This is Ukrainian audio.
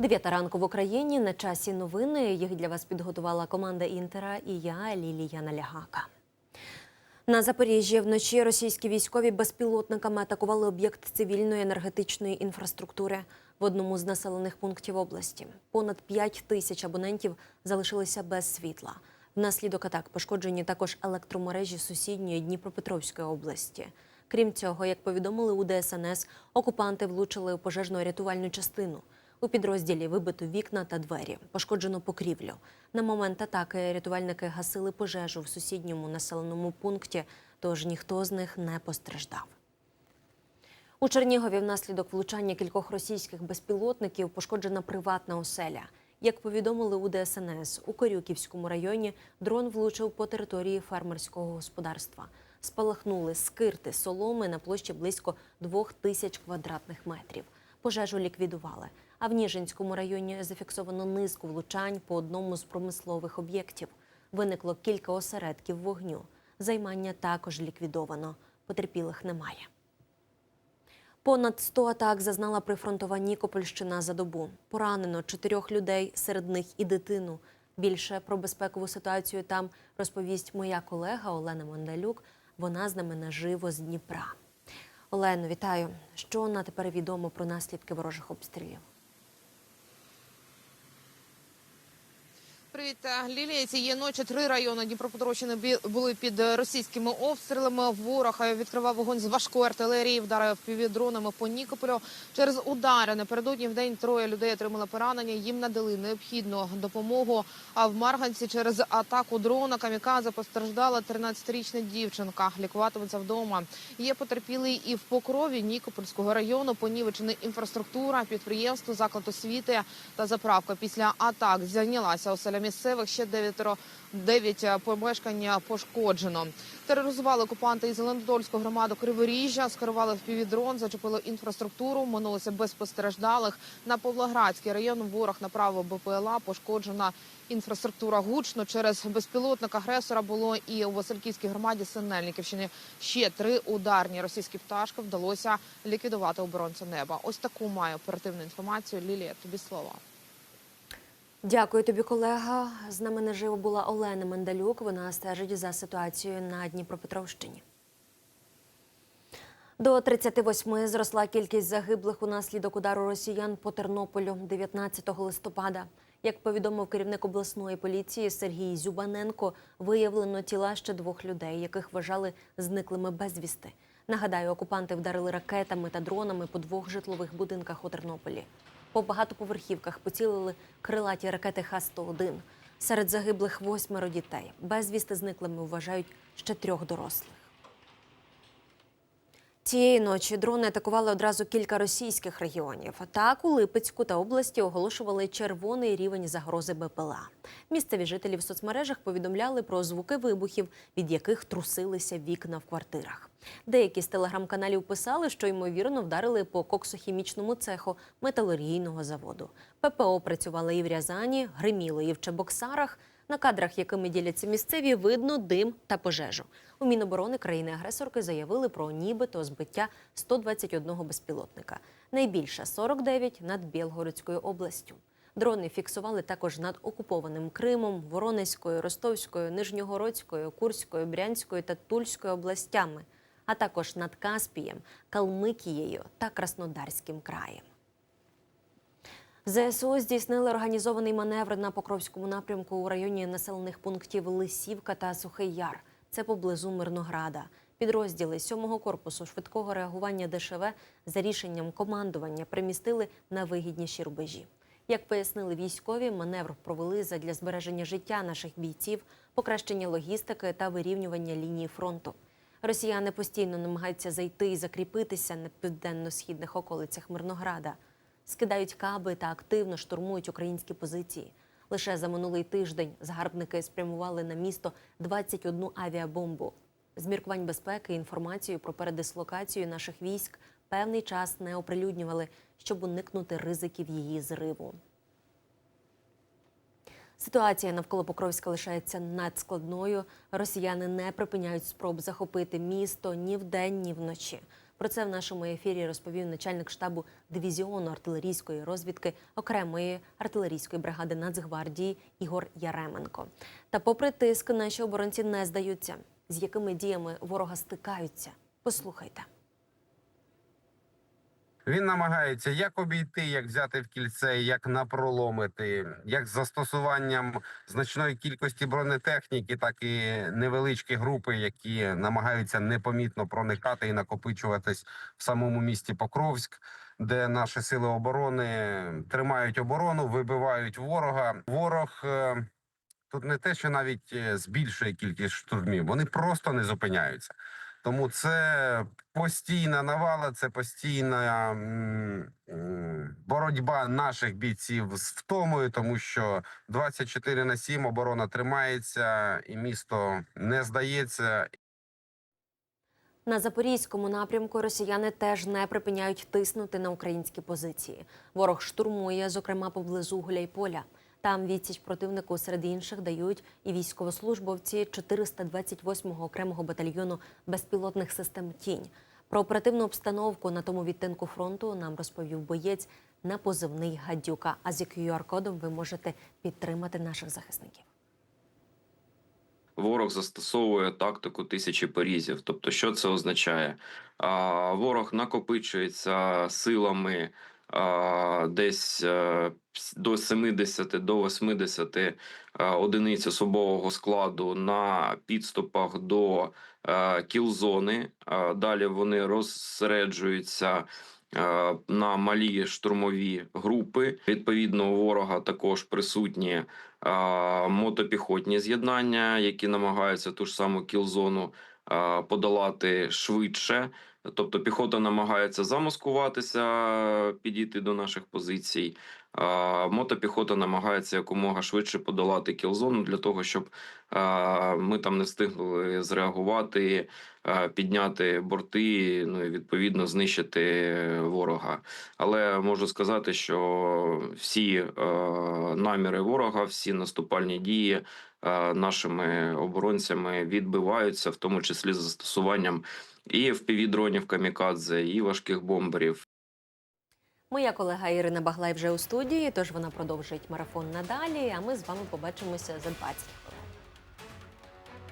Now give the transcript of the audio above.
Дев'ята ранку в Україні на часі новини. Їх для вас підготувала команда Інтера і я, Лілія Налягака. На Запоріжжі вночі російські військові безпілотниками атакували об'єкт цивільної енергетичної інфраструктури в одному з населених пунктів області. Понад 5 тисяч абонентів залишилися без світла. Внаслідок атак пошкоджені також електромережі сусідньої Дніпропетровської області. Крім цього, як повідомили у ДСНС, окупанти влучили у пожежну рятувальну частину. У підрозділі вибито вікна та двері, пошкоджено покрівлю. На момент атаки рятувальники гасили пожежу в сусідньому населеному пункті, тож ніхто з них не постраждав. У Чернігові внаслідок влучання кількох російських безпілотників пошкоджена приватна оселя. Як повідомили у ДСНС, у Корюківському районі дрон влучив по території фермерського господарства. Спалахнули скирти соломи на площі близько двох тисяч квадратних метрів. Пожежу ліквідували. А в Ніжинському районі зафіксовано низку влучань по одному з промислових об'єктів. Виникло кілька осередків вогню. Займання також ліквідовано. Потерпілих немає. Понад 100 атак зазнала прифронтова Нікопольщина за добу. Поранено чотирьох людей, серед них і дитину. Більше про безпекову ситуацію там розповість моя колега Олена Мондалюк. Вона з нами наживо з Дніпра. Олено, вітаю. Що на тепер відомо про наслідки ворожих обстрілів? Привіт, е, Лілія. Цієї ночі три райони Дніпропетровщини були під е, російськими обстрілами. Ворог е, відкривав вогонь з важкої артилерії, вдарив півдронами по Нікополю. Через удари напередодні в день троє людей отримали поранення. Їм надали необхідну допомогу. А в Марганці через атаку дрона камікадзе постраждала 13-річна дівчинка. Лікуватиметься вдома. Є потерпілий і в Покрові Нікопольського району. Понівечена інфраструктура, підприємство, заклад освіти та заправка. Після атак зайнялася оселя місцевих. Ще дев'ятеро дев'ять е, помешкання пошкоджено. Тероризували окупанти із Зеленодольську громаду Криворіжжя, скерували в півдрон, зачепили інфраструктуру, минулося без постраждалих. На Павлоградський район ворог направив БПЛА, пошкоджена інфраструктура гучно. Через безпілотник агресора було і у Васильківській громаді Синельниківщини. Ще три ударні російські пташки вдалося ліквідувати оборонця неба. Ось таку має оперативну інформацію. Лілія, тобі слово. Дякую тобі, колега. З нами наживо була Олена Мендалюк. Вона стежить за ситуацією на Дніпропетровщині. До 38 зросла кількість загиблих унаслідок удару росіян по Тернополю 19 листопада. Як повідомив керівник обласної поліції Сергій Зюбаненко, виявлено тіла ще двох людей, яких вважали зниклими безвісти. Нагадаю, окупанти вдарили ракетами та дронами по двох житлових будинках у Тернополі. По багатоповерхівках поцілили крилаті ракети Х-101. Серед загиблих восьмеро дітей. Безвісти зниклими вважають ще трьох дорослих. Цієї ночі дрони атакували одразу кілька російських регіонів. Так, у Липецьку та області оголошували червоний рівень загрози БПЛА. Місцеві жителі в соцмережах повідомляли про звуки вибухів, від яких трусилися вікна в квартирах. Деякі з телеграм-каналів писали, що ймовірно вдарили по коксохімічному цеху металургійного заводу. ППО працювали і в Рязані, гриміло і в Чебоксарах. На кадрах, якими діляться місцеві, видно дим та пожежу. У Міноборони країни-агресорки заявили про нібито збиття 121 безпілотника. Найбільше 49 над Білгородською областю. Дрони фіксували також над окупованим Кримом, Воронезькою, Ростовською, Нижньогородською, Курською, Брянською та Тульською областями, а також над Каспієм, Калмикією та Краснодарським краєм. ЗСУ здійснили організований маневр на Покровському напрямку у районі населених пунктів Лисівка та Сухий Яр. Це поблизу Мирнограда. Підрозділи 7-го корпусу швидкого реагування ДШВ за рішенням командування примістили на вигідніші рубежі. Як пояснили військові, маневр провели задля збереження життя наших бійців, покращення логістики та вирівнювання лінії фронту. Росіяни постійно намагаються зайти і закріпитися на південно-східних околицях Мирнограда скидають каби та активно штурмують українські позиції. Лише за минулий тиждень загарбники спрямували на місто 21 авіабомбу. З міркувань безпеки інформацію про передислокацію наших військ певний час не оприлюднювали, щоб уникнути ризиків її зриву. Ситуація навколо Покровська лишається надскладною. Росіяни не припиняють спроб захопити місто ні вдень, ні вночі. Про це в нашому ефірі розповів начальник штабу дивізіону артилерійської розвідки окремої артилерійської бригади Нацгвардії Ігор Яременко. Та, попри тиск, наші оборонці не здаються. З якими діями ворога стикаються? Послухайте. Він намагається як обійти, як взяти в кільце, як напроломити, як з застосуванням значної кількості бронетехніки, так і невеличкі групи, які намагаються непомітно проникати і накопичуватись в самому місті Покровськ, де наші сили оборони тримають оборону, вибивають ворога. Ворог. е, Тут не те, що навіть е, збільшує кількість штурмів, вони просто не зупиняються. Тому це постійна навала, це постійна боротьба наших бійців з втомою, тому що 24 на 7 оборона тримається, і місто не здається. На запорізькому напрямку росіяни теж не припиняють тиснути на українські позиції. Ворог штурмує, зокрема поблизу Гуляйполя. Там відсіч противнику серед інших дають і військовослужбовці 428-го окремого батальйону безпілотних систем Тінь. Про оперативну обстановку на тому відтинку фронту нам розповів боєць на позивний гадюка. А з QR-кодом ви можете підтримати наших захисників. Ворог застосовує тактику тисячі порізів. Тобто, що це означає? Ворог накопичується силами десь е, до 70 до 80 е, одиниць особового складу на підступах до е, кілзони. Далі вони розсереджуються. На малі штурмові групи відповідно у ворога також присутні а, мотопіхотні з'єднання, які намагаються ту ж саму кілзону а, подолати швидше. Тобто піхота намагається замаскуватися, підійти до наших позицій. А, мотопіхота намагається якомога швидше подолати кілзону для того, щоб ми там не встигли зреагувати, підняти борти, ну і відповідно знищити ворога. Але можу сказати, що всі наміри ворога, всі наступальні дії нашими оборонцями відбиваються, в тому числі з застосуванням і впівдронів камікадзе, і важких бомберів, Моя колега Ірина Баглай вже у студії, тож вона продовжить марафон надалі. А ми з вами побачимося за 20 хвилин.